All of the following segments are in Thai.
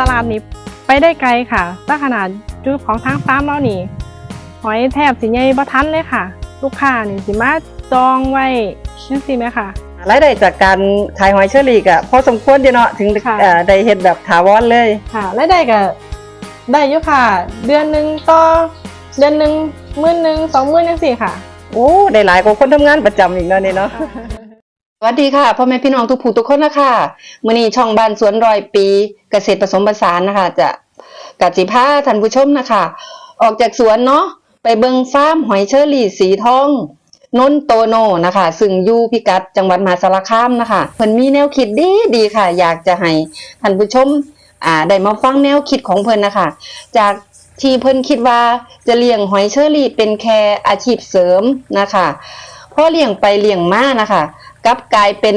ตลาดนี้ไปได้ไกลค่ะถ้าขนาดจุดของทางฟาร์มเรานี่หอยแทบสิใหญ่บ่ทันเลยค่ะ ลูกค้านี่สิมาจองไว้จังซี่ไหมค่ะรายได้จากการขายหอยเชอรี่ก็พอสมควรเดียวเนาะถึงค่ะเอ่อได้เฮ็ดแบบถาวรเลยค่ะรายได้ก็ได้อยู่ค่ะ เดือนหนึ่งต่อเดือนหนึ่งหมื่นหนึ่งสองหมื่นจังซี่ค่ะ โอ้ได้หลายกว่าคนทำงานประจำอีกเนาะนี่เนาะส วัสดีค่ะพ่อแม่พี่น้องทุกผู้ทุกคนนะคะมื้อนี้ช่องบ้านสวนรอยปีเกษตรผสมผสานนะคะจะกัดสิพาท่านผู้ชมนะคะ ออกจากสวนเนาะไปเบิงฟาร์มหอยเชอรี่สีทองนนโตโนนะคะ ซึ่งอยู่พิกัดจังหวัดมหาสารคามนะคะเพิ่นมีแนวคิดดีดีค่ะ อยากจะให้ท่านผู้ชมอ่าได้มาฟังแนวคิดของเพิ่นนะคะ จากที่เพิ่นคิดว่าจะเลี้ยงหอยเชอรี่เป็นแค่อาชีพเสริมนะคะพอเลี้ยงไปเลี้ยงมานะคะ กลับกลายเป็น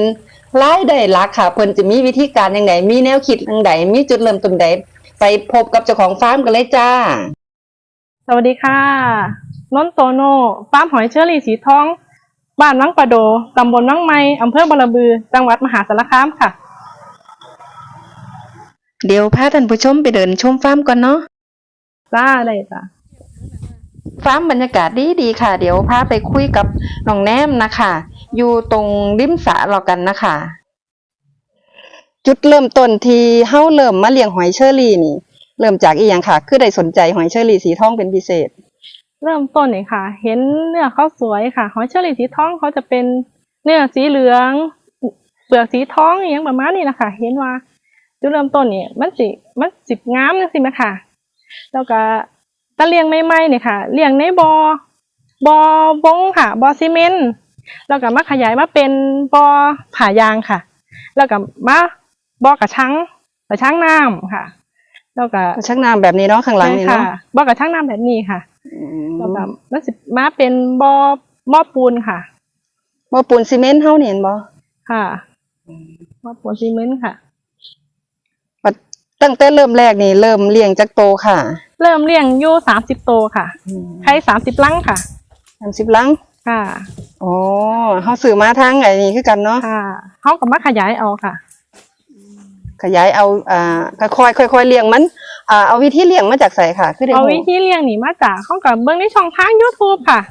รายได้หลักค่ะเพิ่นจะมีวิธีการอย่างไดมีแนวคิดอย่างไดมีจุดเริ่มต้นใดไปพบกับเจ้าของฟาร์มกันเลยจ้า สวัสดีค่ะนนท์โตโน่ฟาร์มหอยเชอรี่สีทอง บ้านวังประโดตำบลวังไม้อำเภอบารบือ จังหวัดมหาสารคามค่ะ เดี๋ยวพาท่านผู้ชมไปเดินชมฟาร์มก่อนเนาะจ้าได้จ้ะฟาร์มบรรยากาศดีดีๆค่ะ เดี๋ยวพาไปคุยกับน้องแนมนะคะ อยู่ตรงริมสระเรากันนะคะ จุดเริ่มต้นที่เฮาเริ่มมาเลี้ยงหอยเชอรี่นี่ เริ่มจากอีหยังค่ะ คือได้สนใจหอยเชอรี่สีทองเป็นพิเศษ เริ่มต้นนี่ค่ะ เห็นเนื้อเขาสวยค่ะ หอยเชอรี่สีทองเขาจะเป็นเนื้อสีเหลือง เปลือกสีทองอย่างประมาณนี้นะคะเห็นว่าจุดเริ่มต้นนี่มันสิมันสิบงามจังสิไหมค่ะ แล้วก็ตะเลียงใหม่เนี่ยค่ะเลี้ยงในบอบอบงค่ะ บอซีเมนต์ แล้วก็มาขยายมาเป็นบอผ่ายางค่ะ แล้วก็มาบอกระชังกระชังน้ำค่ะ แล้วก็ชักน้ำแบบนี้เนาะข้างหลังนี่ใช่ค่ะเนาะบอกระชังน้ำแบบนี้ค่ะอืมแล้วก็มันสิมาเป็นบอหม้อปูนค่ะบ่ปูนซีเมนต์เฮานี่เห็นบ่ค่ะหม้อปูนซีเมนต์ค่ะว่าตั้งแต่เริ่มแรกนี่เริ่มเลี้ยงจากโตค่ะ เริ่มเลี้ยงอยู่สามสิบโตวค่ะไข่สามสิบลังค่ะ30ลัง ค่ะอ๋อเฮาซื้อมาทางไอ้นี่คือกันเนาะค่ะเขาก็มาขยายเอาค่ะ ขยายเอาอ่าค่อยๆค่อยๆเลี้ยงมันอ่าเอาวิธีเลี้ยงมาจากไสค่ะคือได้เอารู้วิธีเลี้ยงนี่มาจากเขากับเบิ้งในช่องทาง YouTube ค่ะ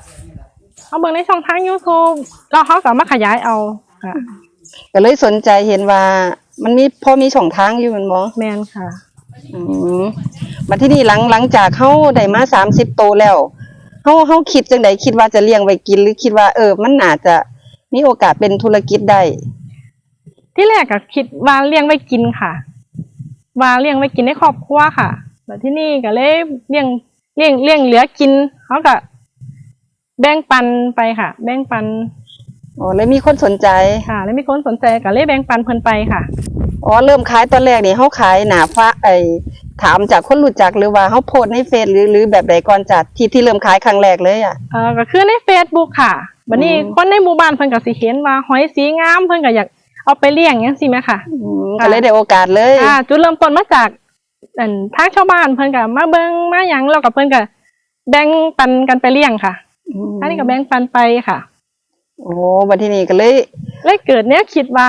เขาเบิ้งในช่องทาง YouTube แล้วเขาก็มาขยายเอาค่ะก็เลยสนใจเห็นว่า มันมีพอมีช่องทางอยู่แมันบ่แมนค่ะ อืมบัดที่นี่หลังหลังจากเฮาได้มา30โตแล้ว เฮาเฮาคิดจังไดคิดว่าจะเลี้ยงไว้กินหรือคิดว่าเออ มันน่าจะมีโอกาสเป็นธุรกิจได้ที่แรกก็คิดว่าเลี้ยงไว้กินค่ะ ว่าเลี้ยงไว้กินในครอบครัวค่ะแต่ที่นี่ก็เลยเลี้ยงเลี้ยงเลี้ยงเหลือกินเขาก็แบ่งปันไปค่ะ แบ่งปัน อ๋อเลยมีคนสนใจ ค่ะ แล้วมีคนสนใจก็เลยแบ่งปันเพิ่นไปค่ะ อ๋อเริ่มขายตอนแรกนี่เฮาขายหนาฟ้าไอถามจากคนรู้จักหรือว่าเฮาโพสต์ในเฟซหรือหรือแบบใดก่อนจัดที่ที่เริ่มขายครั้งแรกเลยอะ เอ่อก็คือใน Facebook ค่ะบัดนี้อืมคนในหมู่บ้านเพิ่นก็สิเห็นว่าหอยสีงามเพิ่นก็อยากเอาไปเลี้ยงจังซี่แหมค่ะ อืมค่ะ ก็เลยได้โอกาสเลยอ่าจุดเริ่มต้นมาจากอันทางชาวบ้านเพิ่นก็มาเบิ่งมาหยังแล้วก็เพิ่นก็แบ่งปันกันไปเลี้ยงค่ะมอันนี้ก็แบ่งปันไปค่ะ โอ้บัดทีนี้ก็เลยเลยเกิดเนี้ยคิดว่า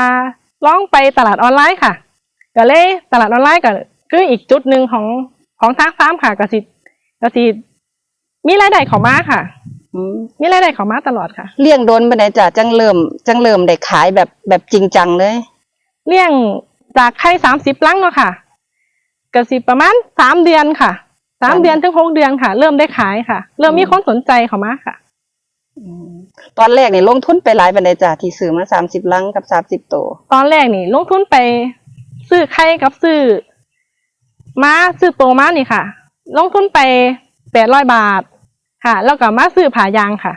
ลองไปตลาดออนไลน์ค่ะ ก็เลยตลาดออนไลน์ก็คืออีกจุดหนึ่งของของทางฟาร์มค่ะก็สิก็สิมีรายได้เข้ามาค่ะอืมมีรายได้เข้ามาตลอดค่ะ เลี้ยงโดนบันไดจ้ะจังเริ่ม จังเริ่มได้ขายแบบแบบจริงจังเลย เลี้ยงจากไข่สามสิบลังเนาะค่ะก็สิประมาณสามเดือนค่ะสามสามเดือนถึงหกเดือนค่ะ เริ่มได้ขายค่ะ เริ่มมีคนสนใจเข้ามาค่ะ ตอนแรกนี่ลงทุนไปหลายบันไดจ้ะที่ซื้อมา30ลังกับ30ตัวตอนแรกนี่ ลงทุนไปซื้อไข่กับซื้อม้าซื้อโตม้านี่ค่ะ ลงทุนไปแปดร้อยบาท ค่ะ แล้วก็มาซื้อผายางค่ะ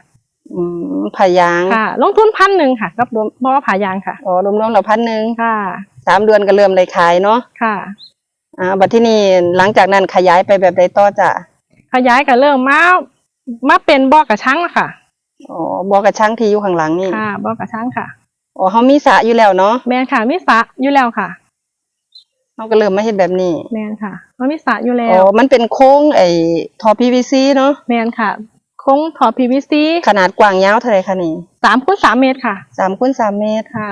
อืมพายางค่ะ ลงทุนพันหนึ่งค่ะกับบ่อผายางค่ะอ๋อรวมๆแล้วพันหนึ่งค่ะสามเดือนก็เริ่มได้ขายเนาะค่ะอ่าบัดที่นี่หลังจากนั้นขยายไปแบบใดต่อจ้ะขยายก็เริ่มมามาเป็นบ่อกระชังแล้วค่ะ อ๋อบอกระช่างที่อยู่ข้างหลังนี่ค่ะบ่อกระชังค่ะอ๋อเขามีสระอยู่แล้วเนาะแมนค่ะมีสระอยู่แล้วค่ะเขาก็เริ่มมาเฮ็ดแบบนี้แมนค่ะมันมีสระอยู่แล้อ๋วอมันเป็นโค้งไอ้ทอ PVC เนาะแมนค่ะ โค้งถอด PVC ขนาดกว้างยาวเท่าไหร่คะนี่สามคูณสามเมตรค่ะสามคูณสามเมตรค่ะ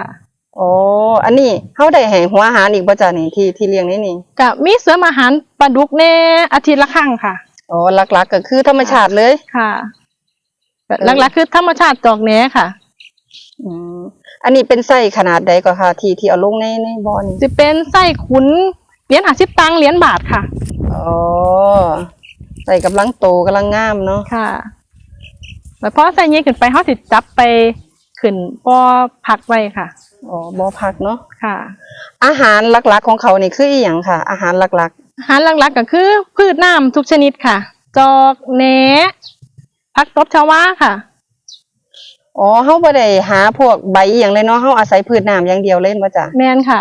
โอ้อันนี้เฮาได้ให้หัวอาหารอีกบ่จ้ะนี่ที่ที่เลี้ยงนี่นี่กับมีเสริมอาหารปลาดุกแน่อาทิตย์ละครั้งค่ะ อ๋อหลักๆก็คือธรรมชาติเลยค่ะเออ หลักๆคือธรรมชาติจอกแหนค่ะอืมอันนี้เป็นไส้ขนาดใดก็ค่ะ ที่ที่เอาลงในในบ่อนี่จะเป็นไส้ขุนเหรียญหาสิบตังค์เหรียญบาทค่ะอ๋อใส่กำลังโตกำลังงามเนาะค่ะแล้วพอใส่เงี้ยขึ้นไปเขาสิจับไปขึ้นปอผักไว้ค่ะอ๋อบ่อพักเนาะค่ะ อาหารหลักๆของเขานี่คืออีหยังค่ะ อาหารหลักอาหารหลักๆก็คือพืชน้ำทุกชนิดค่ะ จอกแหน ผักตบชวาค่ะๆอ๋อเฮาบ่ได้หาพวกใบอีหยังเลยเนาะเฮาอาศัยพืชน้ำอย่างเดียวเลยบ่จ้ะแมนค่ะ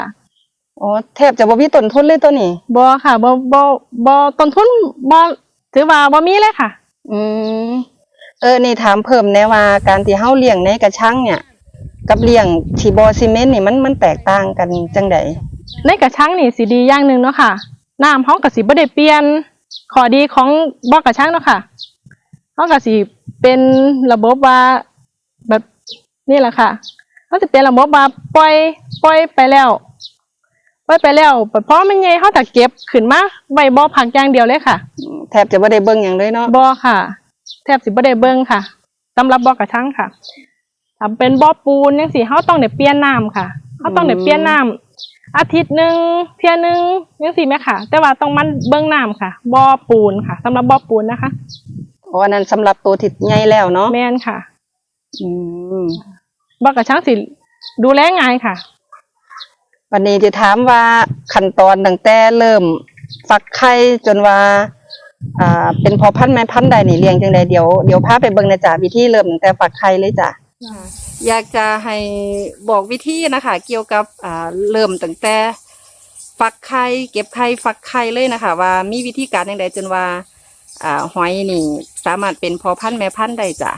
อ๋อแทบจะบ่มีต้นทุนเลยตัวนี้ บอค่ะบอบอบอต้นทุนบอถือว่าบอมีเลยค่ะ อืมเออนี่ถามเพิ่มแน่ว่าการที่เฮาเลี้ยงในกระชังเนี่ย กับเลี้ยงที่บ่อซีเมนต์นี่มันมันแตกต่างกันจังไดในกระชังนี่สีดีอย่างหนึ่งเนาะค่ะน้ำเขากับสีบ่ได้เปลี่ยนข้อดีของบ่อกระชังเนาะค่ะ เขากับสีเป็นระบบว่าแบบนี่แหละค่ะเขาจะเป็นระบบว่าปล่อยปล่อยไปแล้วปล่อยไปแล้วแต่พอมันใหญ่เขาจะเก็บขึ้นมาใบบ่อผักอย่างเดียวเลยค่ะ แทบจะบ่ได้เบิ่งหยังเลยเนาะบ่อค่ะ แทบสิบ่ได้เบิ่งค่ะสำหรับบ่อกระชังค่ะถ้าเป็นบ่อปูนจังซี่เขาต้องได้เปลี่ยนน้ำค่ะเขาต้องได้เปลี่ยนน้ำอาทิตย์หนึ่งเที่ยหนึงจังซี่แม่ค่ะ แต่ว่าต้องมันเบิ่งน้ำค่ะบ่อปูนค่ะสำหรับบ่อปูนนะคะ อ๋ออันนั้นสำหรับตัวที่ใหญ่แล้วเนาะแม่นค่ะ อืมบ่อกระชังสิดูแลง่ายค่ะ วันนี้จะถามว่าขั้นตอนตั้งแต่เริ่ม ฟักไข่จนว่า อ่า เป็นพอพันธุ์แม่พันธุ์ใดนี่เลี้ยงจังไดเดี๋ยวเดี๋ยวพาไปเบิ่งนะจ๊ะวิธีเริ่มตั้งแต่ฟักไข่เลยจ้ะ อยากจะให้บอกวิธีนะคะ เกี่ยวกับอ่าเริ่มตั้งแต่ ฟักไข่เก็บไข่ฟักไข่เลยนะคะ ว่ามีวิธีการอย่างไรจนว่า อ่าหอยนี่ สามารถเป็นพอพันธุ์แม่พันธุ์ได้จ้ะ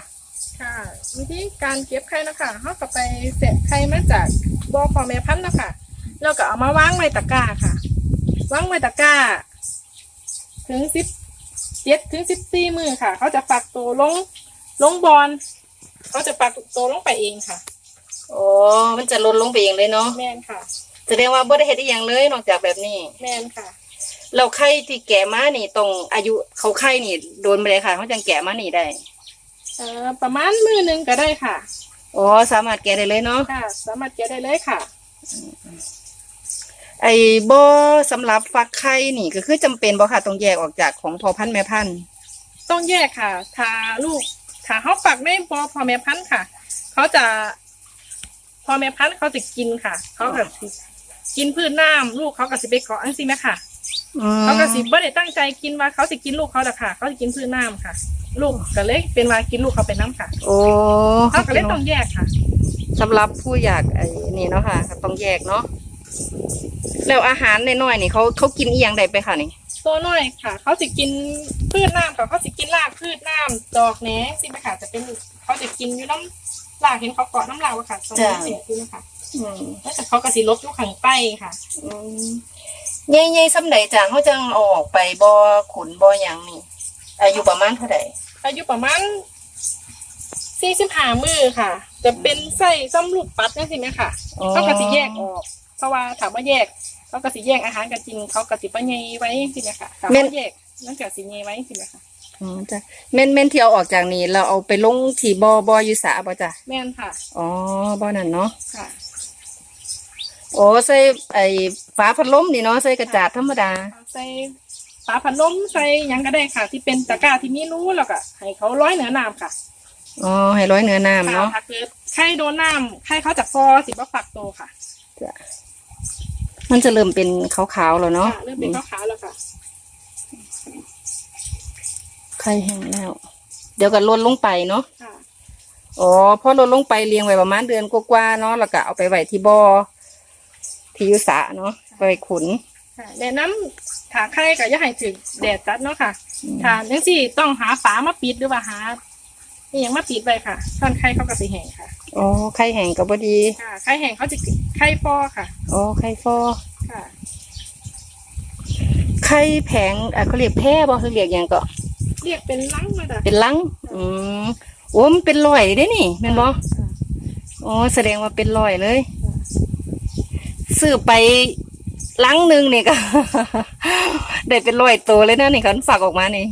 ค่ะ วิธีการเก็บไข่นะคะเขาก็ไปเสร็จไข่มาจากบ่อพ่อแม่พันธุ์นะคะแล้วก็เอามาวางไว้ตะกร้าค่ะวางไว้ตะกร้า ถึงสิบเจ็ดถึงสิบสี่มือค่ะ เขาจะฝักตัวลงลงบอลเขาจะฝักตัวลงไปเองค่ะโอ้มันจะลดลงไปเองเลยเนาะแม่นค่ะแสดงว่าบ่ได้เฮ็ดอีหยังเลยนอกจากแบบนี้ แม่นค่ะ เราไข่ที่แก่มานี่ตรงอายุเขาไข่นี่โดนไปเลยค่ะเขาจังแก่มานี่ได้เอ่อประมาณมือหนึ่งก็ได้ค่ะ อ๋อสามารถแก่ได้เลยเนาะค่ะ สามารถเก็บได้เลยค่ะ ไอ้บ่สำหรับฟักไข่นี่ก็คือจำเป็นบ่ค่ะต้องแยกออกจากของพอพันธุ์แม่พันธุ์ต้องแยกค่ะถ้าลูกถ้าเขาปักไม่พอพอแม่พันธุ์ค่ะ เขาจะ พอแม่พันธุ์เขาจะกินค่ะ เขาก็สิกินพืชน้ำลูกเขาก็สิไปเกาะอันสิแม่ค่ะ เขาก็สิบ่ได้ตั้งใจกินว่าเขาสิกินลูกเขาดอกค่ะ เขาสิกินพืชน้ำค่ะ ลูกก็เลยเป็นว่ากินลูกเขาเป็นน้ำค่ะโอ้เขาก็เลยต้องแยกค่ะ สำหรับผู้อยากไอ้นี่เนาะค่ะก็ต้องแยกเนาะแล้วอาหารน้อยๆนี่เขาเขากินอีหยังได้ไปค่ะนี่ ตัวน้อยค่ะ เขาสิกินพืชน้ำค่ะเขาสิกินรากพืชน้ำดอกแหนสิแม่ค่ะจะเป็นเขาจะกินอยู่น้ำรากเห็นเขาเกาะน้ำรากอะค่ะตรงนี้เสียที่นะคะอืมแล้วแต่เขาก็สิลบอยู่ข้างใต้ค่ะอืม ใหญ่ๆซ้ำใดจ้ะเขาจังเอาออกไปบ่ขุนบ่หยังนี่ อายุประมาณเท่าใดอายุประมาณสี่สิบห้ามือค่ะ จะเป็นไส้ซ้ำลูกปัดนี่สิแม่ค่ะอ๋อเขาก็สิแยกออก เพราะว่าถามว่าแยกเขาก็สิแยกอาหารกันจริงเขาก็สิปะเยไว้สิแม่ค่ะถ้าเขาแยกนั่นก็สิเยไว้สิแม่ค่ะอ๋อจ้ะแม่นแม่นที่เอาออกจากนี่เราเอาไปลงที่บ่บ่อยู่สระบ่จ้ะแม่นค่ะ อ๋อบ่นั่นเนาะค่ะ โอ้ใส่ไอ้ฝาพัดลมนี่เนาะใส่กระจาดธรรมดาเอาใส่ฝาพัดลมใส่หยังก็ได้ค่ะ ที่เป็นตะกร้าที่มีรูแล้วก็ให้เขาร้อยเหนือน้ำค่ะอ๋อให้ร้อยเนื้อน้ำค่ะเนาะถ้าเกิดไข่โดนน้ำไข่เขาจะฟอสิบ่ฝักโตค่ะจ้ะมันจะเริ่มเป็นขาวๆแล้วเนาะค่ะเริ่มเป็นขาวๆแล้วค่ะ ไข่แห้งแล้ว เดี๋ยวก็ลดลงไปเนาะค่ะอ๋อพอลดลงไปเลี้ยงไว้ประมาณเดือนกว่าๆเนาะแล้วก็เอาไปไว้ที่บ่อ ที่อยุสระเนาะไปไว้ขุน ค่ะแนะนำถาไข่ก็อย่าให้ถึงแดดจัดเนาะค่ะถ้าจังซี่ต้องหาฝามาปิดหรือว่าหานี่ยังมาปิดไว้ค่ะตอนไข่เขาก็สิแห้งค่ะอ๋อไข่แห้งก็บ่ดีค่ะไข่แห้งเขาจะไข่ฟอค่ะอ๋อไข่ฟอค่ะ ไข่แผงอะเขาเรียกแพร่บ่เขาเรียกหยังก็ เรียกเป็นลังมาจ้ะเป็นลัง อืมโอ้มันเป็นรอยเด้นี่แม่นบ่ค่ะอ๋อแสดงว่าเป็นรอยเลยค่ะ ซื้อไปลังหนึงนี่ก็ ได้เป็นร้อยตัวเลยนะนี่คันฝากออกมานี่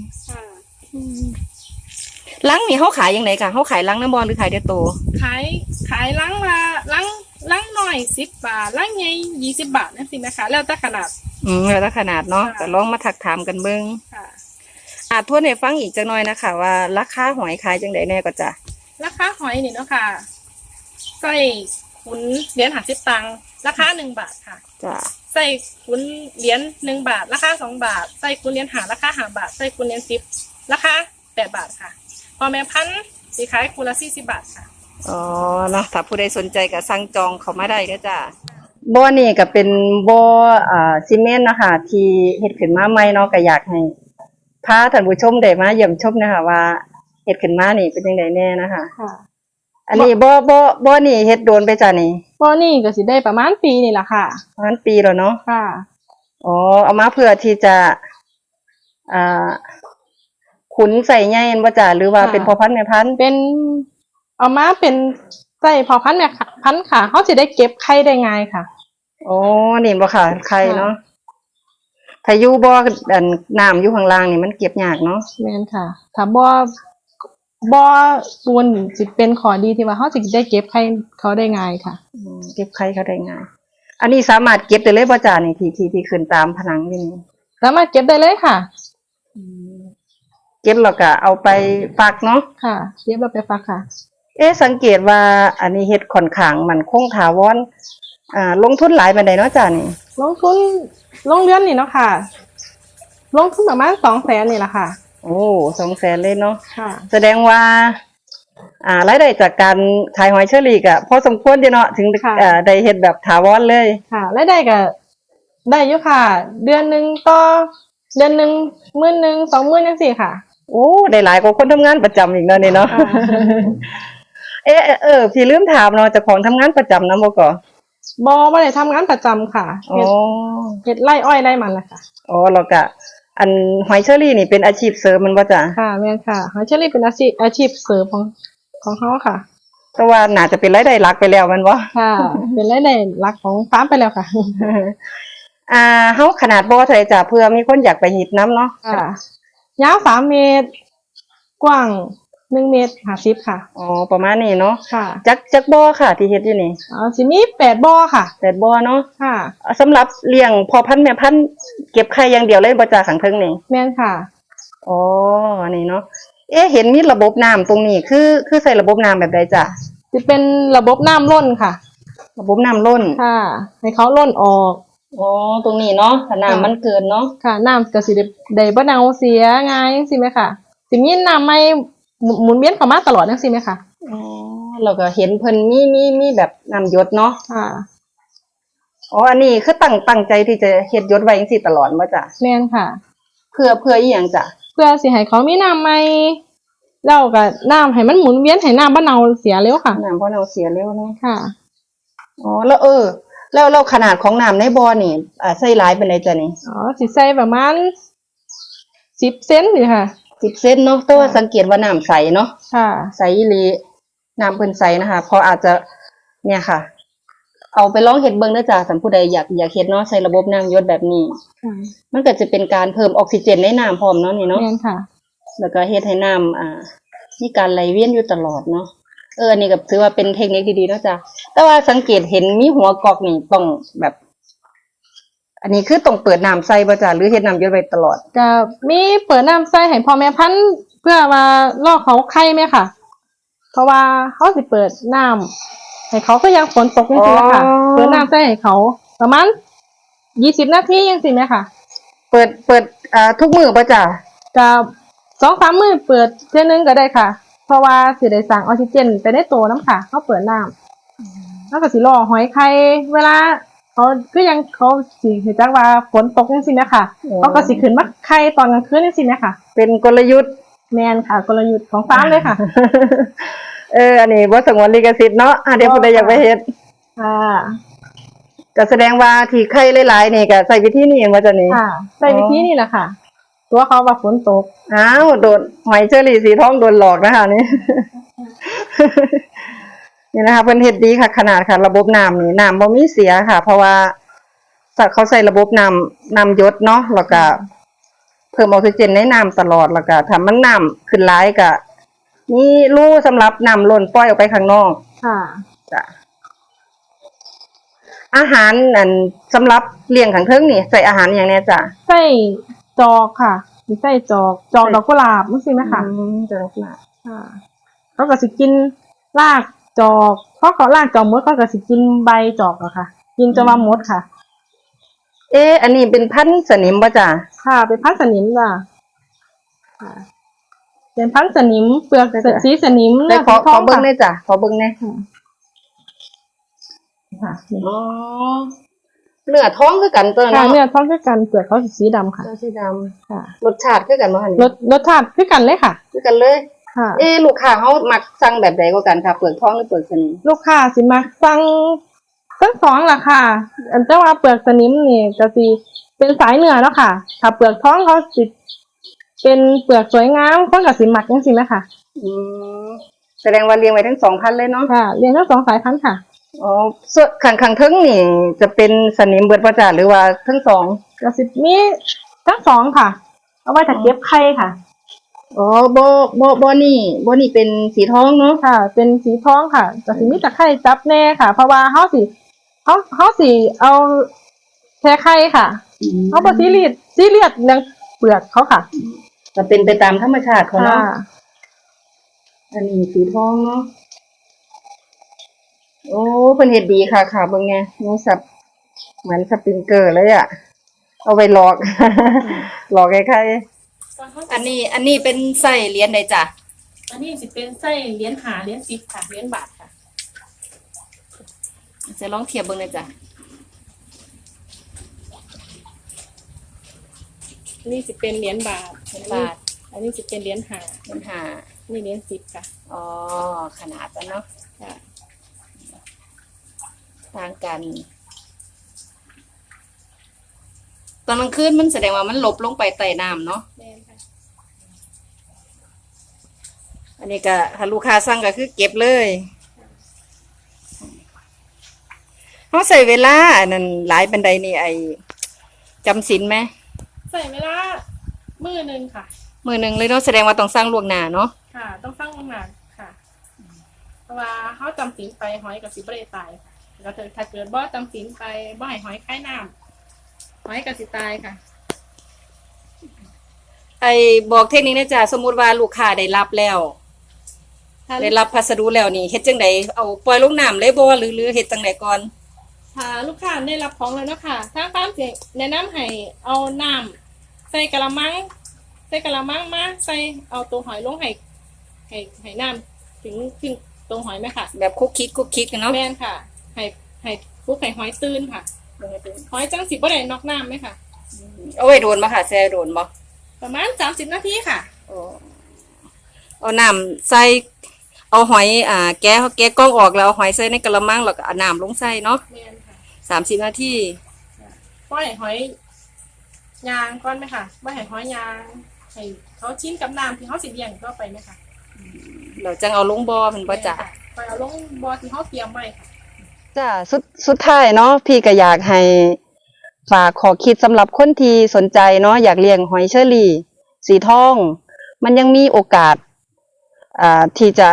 ลังนี่เขาขายยังไงคะเขาขายลังน้ำบอลหรือขายเดียวโตวขายขายลังละลังลังหน่อยสิบบาทลังใหญ่ยี่สิบบาทนั่นสินะคะ แล้วแต่ขนาด อืมแล้วแต่ขนาดเนาะค่ะแต่ลองมาถักถามกันเบิ้งค่ะอาจทวนให้ฟังอีกจังหน่อยนะคะ ว่าราคาหอยขายจังไดแน่ก็จ้ะราคาหอยนี่เนาะค่ะใส่ขุนเหรียญหาสิบตังค์ ราคาหนึ่งบาทค่ะ จ้ะใส่ขุนเหรียญหนึ่งบาท ราคาสองบาท ใส่ขุนเหรียญหาราคาหาบาท ใส่ขุนเหรียญสิบราคาแปดบาทค่ะ พอแม่พันธุ์สีขายคูละสี่สิบบาทค่ะ อ๋อเนาะถ้าผู้ใดสนใจก็สั่งจองเขามาได้เด้อจ้ะบ่อนี่ก็เป็นบ่ออ่าซีเมนต์นะคะที่เฮ็ดขึ้นมาใหม่เนาะก็อยากให้พาท่านผู้ชมได้มาเยี่ยมชมนะคะว่าเฮ็ดขึ้นมานี่เป็นจังไดแน่นะคะ ค่ะ อันนี้บ่บ่บ่อนี่เฮ็ดโดนไปจ้ะนี่พอนี่ก็สิได้ประมาณปีนี่แหละค่ะ ประมาณปีแล้วเนาะค่ะอ๋อเอามาเพื่อที่จะอ่าขุนใส่ใหญ่บ่จ้ะหรือว่าค่ะ เป็นพ่อพันธุ์แม่พันธุ์เป็น เอามาเป็นใส่พอพันธุ์แม่ค่ะพันธุ์ค่ะเขาจะได้เก็บไข่ได้ง่ายค่ะ อ๋อนี่บ่ค่ะไข่เนาะถ้าอยู่บ่ออันน้ำอยู่ข้างล่างนี่มันเก็บยากเนาะแม่นค่ะ ถ้าบ่ บ่ปูนสิเป็นขอดีที่ว่าเขาจะได้เก็บไข่เขาได้ง่ายค่ะ อืมเก็บไข่เขาได้ง่าย อันนี้สามารถเก็บได้เลยบ่จ้านี่ที่ที่ที่ขึ้นตามผนังนี่นี่สามารถเก็บได้เลยค่ะ เก็บแล้วก็เอาไปฟักเนาะ ค่ะเก็บแล้วไปฟักค่ะ เอ๊ะสังเกตว่าอันนี้เฮ็ดค่อนข้างมันคงถาวรอ่าลงทุนหลายปานใดเนาะจ้านี่ลงทุนลงเดือนนี่เนาะค่ะ ลงทุนประมาณสองแสนนี่แหละค่ะ โอ้200,000เลยเนาะค่ะ แสดงว่า อ่ารายได้จากการขายหอยเชอรี่ก็พอสมควรเด้เนาะถึงค่ะเอ่อได้เฮ็ดแบบถาวรเลย ค่ะรายได้ก็ได้อยู่ค่ะ เดือนหนึ่งต่อเดือนหนึ่งหมื่นหนึ่งสองหมื่นยังสี่ค่ะ โอ้ได้หลายกว่าคนทำงานประจำอีกเนาะนี่เนาะค่ะเอ๊ะเอ๊ะเออพี่ลืมถามเนาะเจ้าของทำงานประจำนะบ่ก่อบอไม่ได้ทำงานประจำค่ะอ๋อเฮ็ดเฮ็ดไร่อ้อยไร่มันแหละค่ะอ๋อแล้วก็ อันหอยเชอรี่นี่เป็นอาชีพเสริมมันบ่จ้ะค่ะแม่นค่ะหอยเชอรี่เป็นอาชีพอาชีพเสริมของของเขาค่ะแต่ว่าน่าจะเป็นรายได้หลักไปแล้วแมันบ่ค่ะ เป็นรายได้หลักของฟาร์มไปแล้วค่ะอ่าเฮาขนาดบ่เท่าไหร่จ้ะเพื่อมีคนอยากไปเฮ็ดน้ำเนาะค่ะยาวสามเมตร กว้าง หนึ่งเมตรห้าสิบค่ะ อ๋อประมาณนี้เนาะค่ะจักจักบ่ค่ะ ที่เฮ็ดอยู่นี่เอาสิมีแปดบ่อค่ะแต่บ่เนาะค่ะสำหรับเลี้ยงพอพันธุ์แม่พันธุ์เก็บไข่อย่างเดียวเลยบ่จ้ะข้างเทิงนี่แม่นค่ะอ๋ออันนี้เนาะเอ๊ะเห็นมีระบบน้ำตรงนี้คือคือใส่ระบบน้ำแบบใดจ้ะจะเป็นระบบน้ำล้นค่ะ ระบบน้ำล้นค่ะให้เขาล้นออกอ๋อตรงนี้เนาะถ้าน้ำมันเกินเนาะค่ะน้ำก็สิได้ได้บ่เน่าเสียง่ายสิไหมค่ะสิมีน้ำไม่ หมุหมุนเวียนเข้ามาตลอดจังซี่ไหมค่ะอ๋อแล้วก็เห็นเพิ่นมีมีมีแบบน้ำหยศเนาะค่ะอ๋ออันนี้คือตั้งตั้งใจที่จะเฮ็ดหยศไว้จังซี่ตลอดบ่จ้ะแม่นค่ะ เพื่อเพื่ออีหยังจ้ะเพื่อสิให้เขามีน้ำไม่แล้วก็น้ำให้มันหมุนเวียนให้น้ำบ่เน่าเสียเร็วค่ะน้ำบ่เน่าเสียเร็วเนาะค่ะอ๋อแล้วเออ แล้วแล้วขนาดของน้ำในบ่อนี่อ่าใส่หลายปานใดจ้ะนี่อ๋อสิใส่ประมาณสิบเซนนี่ค่ะ 10เซนเนาะแต่ว่าสังเกตว่าน้ำใสเนาะค่ะ ใสอีหลีน้ำเพิ่นใสนะคะเพราะอาจจะเนี่ยค่ะ เอาไปลองเฮ็ดเบิ่งเด้อจ้ะสำหรับผู้ใดอยากอยากเฮ็ดเนาะใส่ระบบน้ำหยศแบบนี้ ค่ะมันก็จะเป็นการเพิ่มออกซิเจนในน้ำพร้อมเนาะนี่เนาะแม่นค่ะ แล้วก็เฮ็ดให้น้ำอ่ามีการไหลเวียนอยู่ตลอดเนาะเอออันนี้ก็ถือว่าเป็นเทคนิคดีๆเนาะจ้ะแต่ว่าสังเกตเห็นมีหัวกอกนี่ต้องแบบ อันนี้คือต้องเปิดน้ำใส่บ่จ้ะหรือเฮ็ดน้ำหยศไว้ตลอด ก็มีเปิดน้ำใส่ให้พ่อแม่พันธุ์เพื่อว่าล่อเขาไข่ไหมค่ะ เพราะว่าเขาสิเปิดน้ำให้เขาก็ยังฝนตกจริงๆค่ะ อ๋อ เปิดน้ำใส่ให้เขาประมาณยี่สิบนาทียังสิไหมค่ะเปิดเปิดอ่าทุกมื้อบ่จ้ะกับสองสามมือเปิดเท่ยนึงก็ได้ค่ะ เพราะว่าสิได้สั่งออกซิเจนไปได้ตัวน้ำค่ะเขาเปิดน้ำแล้วก็สิรอหอยไข่เวลา เขาก็ยังเขาสิเห็นจักว่าฝนตกยังสิไหมค่ะเขาก็สิขึ้นมาไข่ตอนกลางคืนยังสิไหมค่ะเป็นกลยุทธ์แมนค่ะ กลยุทธ์ของฟาร์มเลยค่ะ เอออันนี้บ่สงวนลิขสิทธิ์เนาะอะเดี๋ยวผู้ใดอยากไปเฮ็ดค่ะก็แสดงว่าที่ไข่หลายๆนี่ก็ใส่วิธีนี้เองว่าจ้ะนี่ค่ะใส่วิธีนี่แหละค่ะ ตัวเขาว่าฝนตกอ้าวโดนหอยเชอรี่สีทองโดนหลอกนะคะนี่ นี่นะคะเพิ่นเฮ็ดดีค่ะ ขนาดค่ะ ระบบน้ำนี่น้ำบ่มีเสียค่ะ เพราะว่าสัตว์เขาใส่ระบบน้ำน้ำหยศเนาะแล้วก็เพิ่มออกซิเจนในน้ำตลอดแล้วก็ถ้ามันน้ำขึ้นหลายก็มีรูสำหรับน้ำล้นปล่อยออกไปข้างนอกค่ะจ้ะอาหารอันสำหรับเลี้ยงขังเทิงนี่ใส่อาหารอย่างเนี้ยจ้ะไส้จอกค่ะมีไส้จอกจอกดอกกุหลาบมั้งสิไหมคะอืมจ้ะค่ะค่ะเขาก็สิกินราก จอกเพราะเขารากจอกมดเขาก็สิกินใบจอกอะค่ะ กินจนว่ามดค่ะ เอ๊ะอันนี้เป็นพันธุ์สนิมป่ะจ้ะค่ะเป็นพันธุ์สนิมจ้ะค่ะเป็นพันธุ์สนิมเปลือกสีสนิมได้เนื้อขอสีขทอองเบิ้งค่ะได้จ้ะขอเบิ้งแน่ค่ะนี่อ๋อเนื้อท้องคือกันตัวค่ะเนาะเนื้อท้องคือกันเปลือกเขาสิสีดำค่ะเนื้อสีดค่ะำรสชาติคือกันบ่คะรนี่สรสชาติคือกันเลยค่ะ คือกันเลย ค่ะ เอ๊ะลูกค้าเขามักสั่งแบบใดกว่ากันค่ะ เปลือกท้องหรือเปลือกสนิมลูกค้าสิมาสั่งทั้งสองล่ะค่ะ อันแต่ว่าเปลือกสนิมนี่จะสิเป็นสายเนื้อแล้วค่ะ ถ้าเปลือกท้องเขาสิเป็นเปลือกสวยงามคนกับสิมักจังสิไหมค่ะอืมแสดงว่าเลี้ยงไว้ทั้งสองพันเลยเนาะค่ะเรียนทั้งสองสายพันธุ์ค่ะ อ๋อส่วนขังขังเทิงนี่ จะเป็นสนิมเบิดประจาหรือว่าทั้งสองก็สิมีทั้งสองค่ะ เอาไว้ถักเก็บไข่ค่ะ อ๋อโบโบโบนี่โบนี่เป็นสีทองเนาะค่ะ เป็นสีทองค่ะก็สิมีแต่ไข่จับแน่ค่ะ เพราะว่าเฮาสิเฮาเฮาสิเอาแค่ไข่ค่ะเฮาบ่ซีเรียสซีเรียสเรื่องเปลือกเขาค่ะจะเป็นไปตามธรรมชาติเขาค่ะเนาะอันนี้สีทองเนาะโอ้เพิ่นเฮ็ดดีค่ะค่ะเบิ่งไงนี่สับเหมือนสปริงเกอร์เลยอะเอาไปหลอกหลอกใครๆ อันนี้อันนี้เป็นไส้เหรียญใดจ้ะอันนี้สิเป็นไส้เหรียญหาเหรียญสิบค่ะเหรียญบาทค่ะ จะลองเทียบเบิ่งเลยจ้ะอันนี้สิเป็นเหรียญบาทเหรียญบาท อันนี้สิเป็นเหรียญหาเหรียญห้านี่เหรียญสิบค่ะ อ๋อ ขนาดนั้นเนาะค่ะต่างกัน ตอนกลางคืนมันแสดงว่ามันหลบลงไปใต้น้ำเนาะ แม่นค่ะ อันนี้ก็ถ้าลูกค้าสั่งก็คือเก็บเลยเขาใส่เวลาอันนั้นหลายบันไดนี่ไอจำศีลไหมใส่เวลามือหนึ่งค่ะ มือหนึ่งเลยเนาะแสดงว่าต้องสร้างล่วงหน้าเนาะค่ะ ต้องสร้างหนักค่ะเพราะว่าเขาจำศีลไปหอยกับสิบเรตายค่ะแล้วถ้าถ้าเกิดบ่จำศีลไปบ่ให้หอยคล้ายน้ำหอยกับสิตายค่ะไอบอกเทคนิคนะจ๊ะสมมุติว่าลูกค้าได้รับแล้วถ้า ได้รับพัสดุแล้วนี่เฮ็ดจังไดเอาปล่อยลงน้ำเลยบ่หรือหรือเฮ็ดจังไดก่อนถ้าลูกค้าได้รับของแล้วเนาะค่ะทางฟาร์มสิแนะนำให้เอาน้ำใส่กะละมังใส่กะละมังมาใส่เอาตัวหอยลงให้ให้ให้น้ำถึงถึงตัวหอยไหมค่ะแบบคุกคิกคุกคิกเนาะแม่นค่ะ ให้ให้พวกไข่หอยตื่นค่ะหอยจังสิบ่ได้นอกน้ำไหมค่ะเอาไว้โดนบ่ค่ะแซ่โดนบ่ประมาณสามสิบนาทีค่ะเอาน้ำใส่ เอาหอยอ่าแกะแกะกล้องออกแล้วเอาหอยใส่ในกระมังแล้วก็เอาน้ำลงใส่เนาะแม่นค่ะสามสิบนาทีปล่อยให้หอยยางก่อนไหมค่ะปล่อยให้หอยยางให้เขาชิ้นกับน้ำที่เขาสิเลี้ยงก็ไปไหมค่ะเราจังเอาลงบ่อมันบ่จ้ะปล่อยเอาลงบ่อที่เขาเตรียมไว้ค่ะจ้ะสุดสุดท้ายเนาะพี่ก็อยากให้ฝากขอคิดสำหรับคนที่สนใจเนาะอยากเลี้ยงหอยเชอรี่ สีทอง มันยังมีโอกาสอ่าที่จะ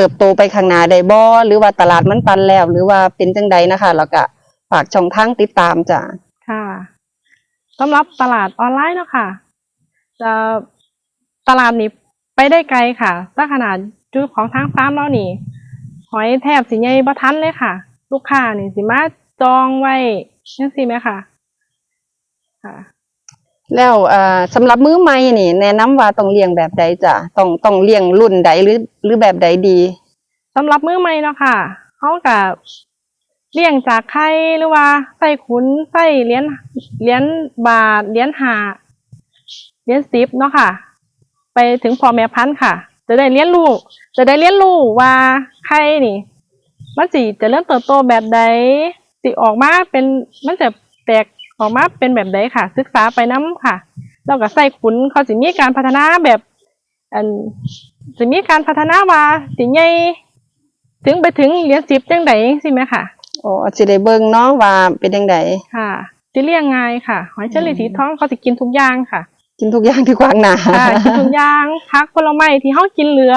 เติบโตไปข้างหน้าได้บ่หรือว่าตลาดมันตันแล้ว หรือว่าเป็นจังใดนะคะแล้วก็ฝากช่องทางติดตามจ้ะค่ะสำหรับตลาดออนไลน์เนาะค่ะ จะตลาดนี้ไปได้ไกลค่ะถ้าขนาดจุดของทางฟาร์มเรานี่หอยแทบสิใหญ่บ่ทันเลยค่ะ ลูกค้านี่สิมาจองไว้จังซี่ไหมค่ะ ค่ะ แล้วสำหรับมือใหม่นี่แนะนำว่าต้องเลี้ยงแบบใดจ้ะต้องต้องเลี้ยงรุ่นใดหรือ หรือแบบใดดีสำหรับมือใหม่เนาะค่ะเขากับเลี้ยงจากไข่หรือว่าใส่ขุนใส่เหรียญเหรียญบาทเหรียญหาเหรียญสิบเนาะค่ะ ไปถึงพ่อแม่พันธุ์ค่ะ จะได้เรียนรู้จะได้เรียนรู้ว่าไข่นี่มันสิจะเริ่มเติบโตแบบใดสิออกมาเป็นมันจะแตก ออกมาเป็นแบบใดค่ะ ศึกษาไปน้ค่ะแล้วก็ใส่ขุนเขาสิมีการพัฒนาแบบอันสิมีการพัฒนาว่าสิใหญ่ถึงไปถึงเหรียญสิบจังไดสิแม่ค่ะโอ้สิได้เบิ่งเนาะว่าเป็นจังไดค่ะสิเลี้ยงง่ายค่ะหอยเชอรี่สีทองเขาสิกินทุกอย่างค่ะ กินทุกอย่างที่ขวางหน้าค่ะกินทุกอย่างพักผลไม้ที่เขากินเหลือ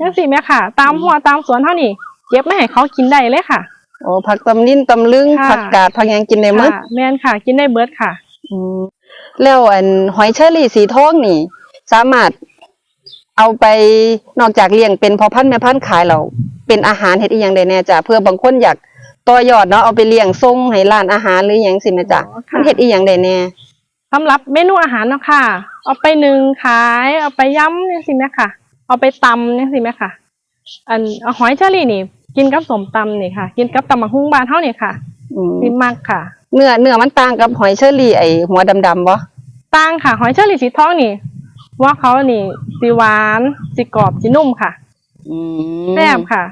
จังสิแม่ค่ะ ตามหัวตามสวนเท่านี่เก็บไม่ให้เขากินได้เลยค่ะ โอ้ผักตำลิ้นตำลึงค่ะ ผักกาดผักหยังกินได้หมดค่ะแม่นค่ะ กินได้เบิดค่ะ อืมแล้วอันหอยเชอรี่สีทองนี่ สามารถเอาไปนอกจากเลี้ยงเป็นพอพันธุ์แม่พันธุ์ขายแล้วเป็นอาหารเฮ็ดอีหยังได้แน่จ้ะเพื่อบางคนอยากต่อยอดเนาะเอาไปเลี้ยงส่งให้ร้านอาหารหรือหยังสิแม่จ้ะอ๋อค่ะ มันเฮ็ดอีหยังได้แน่สำหรับเมนูอาหารเนาะค่ะ เอาไปหนึ่งขาย เอาไปย้ำนี่สิแม่ค่ะ เอาไปตำนี่สิแม่ค่ะ อันเอาหอยเชอรี่นี่ กินกับสมตำนี่ค่ะ กินกับตำบักหุ่งบานเท่านี่ค่ะอืมสิมากค่ะเนื้อเนื้อมันต่างกับหอยเชอรี่ไอ้หัวดำๆบ่ต่างค่ะ หอยเชอรี่สีทองนี่ ว่าเขานี่สีหวานสีกรอบสีนุ่มค่ะอืมแซ่บค่ะ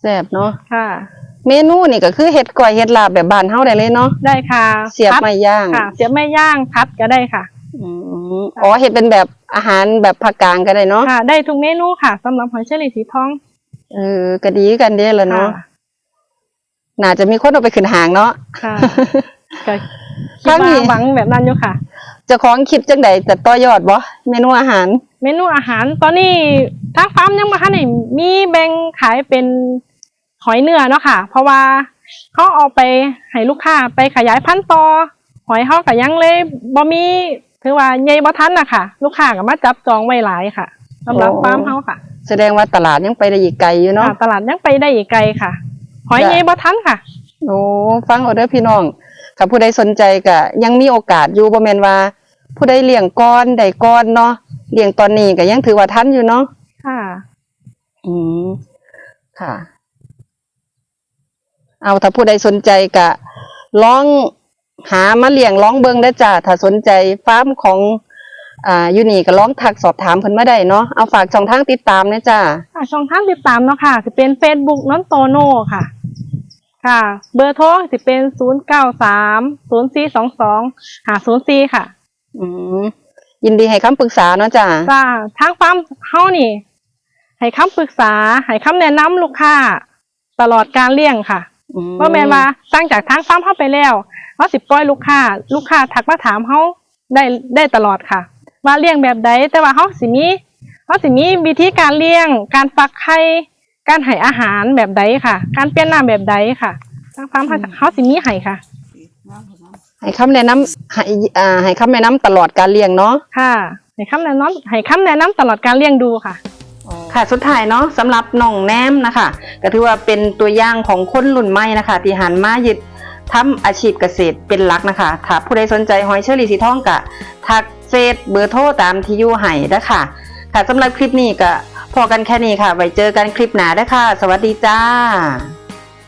แซ่บเนาะค่ะ เมนูนี่ก็คือเฮ็ดก้อยเฮ็ดลาบแบบบ้านเฮาได้เลยเนาะได้ค่ะเสียบพัดไม้ย่างค่ะ เสียบไม่ย่างพัดก็ได้ค่ะ อืมอ๋อเฮ็ดเป็นแบบอาหารแบบภาคกลางก็ได้เนาะค่ะ ได้ทุกเมนูค่ะสำหรับหอยเชอรี่สีทอง เออก็ดีกันเด้ละค่ะเนาะน่าจะมีคนเอาไปขึ้นหางเนาะค่ะก็คิดครั้งนี้ว่าหวังแบบนั้นอยู่ค่ะเจะของคิดจังใดจะต่อยอดบ่เมนูอาหาร เมนูอาหารตอนนี้ทางฟาร์มยังมาทันได้มีแบ่งขายเป็นหอยเนื้อเนาะค่ะ เพราะว่าเขาเอาไปให้ลูกค้าไปขยายพันธุ์ต่อหอยเขาก็ยังเลยบ่มีถือว่าใหญ่บ่ทันน่ะค่ะลูกค้าก็มาจับจองไว้หลายค่ะสำหรับโอ้ฟาร์มเขาค่ะ แสดงว่าตลาดยังไปได้อีกไกลอยู่เนาะ ค่ะตลาดยังไปได้อีกไกลค่ะ หอยจ้ะ ใหญ่บ่ทันค่ะ โอ้ฟังเอาเด้อพี่น้องถ้าผู้ใดสนใจก็ยังมีโอกาสอยู่บ่แม่นว่า ผู้ใดเลี้ยงก้อนใดก้อนเนาะเลี้ยงตอนนี้ก็ยังถือว่าทันอยู่เนาะค่ะ อืมค่ะ เอาถ้าผู้ใดสนใจก็ลองหามาเลี้ยงลองเบิ่งได้อจ้าถ้าสนใจฟาร์มของ อ่าอยู่นี่ก็ลองทักสอบถามเพิ่นมาได้เนาะเอาฝากช่องทางติดตามนะจ้าค่ะช่องทางติดตามเนาะค่ะจะเป็น Facebook น้องโตโน่ค่ะ ค่ะ เบอร์โทรจะเป็นศูนย์เก้าสามศูนย์สี่สองสองหาศูนย์สี่ค่ะอืมยินดีให้คำปรึกษาเนาะจ้าจ้าทางฟาร์มเฮานี่ให้คำปรึกษาให้คำแนะนำลูกค้าตลอดการเลี้ยงค่ะอืเพราะแม่นว่าตั้งจากทางฟาร์มเฮาไปแล้วเฮาสิปล่อยลูกค้า ลูกค้าทักมาถามเฮาได้ได้ตลอดค่ะ ว่าเลี้ยงแบบใดแต่ว่าเฮาสิมีเฮาสิมีวิธีการเลี้ยง การฟักไข่การให้อาหารแบบใดค่ะ การเปลี่ยนน้ำแบบใดค่ะทางฟาร์มเฮาเฮาสิมีให้ค่ะให้คำแนะนำให้อ่าให้คำแนะนำตลอดการเลี้ยงเนาะค่ะให้คำแนะนำให้คำแนะนำตลอดการเลี้ยงดูค่ะค่ะสุดท้ายเนาะสำหรับน้องแนมนะคะก็ถือว่าเป็นตัวอย่างของคนรุ่นใหม่นะคะที่หันมายึดทำอาชีพเกษตรเป็นหลักนะคะ ถ้าผู้ใดสนใจหอยเชอรี่สีทองกะทัก เฟซเบอร์โทรตามที่อยู่ให้นะคะค่ะสำหรับคลิปนี้ก็พอกันแค่นี้ค่ะ ไว้เจอกันคลิปหน้าด้ค่ะ สวัสดีจ้า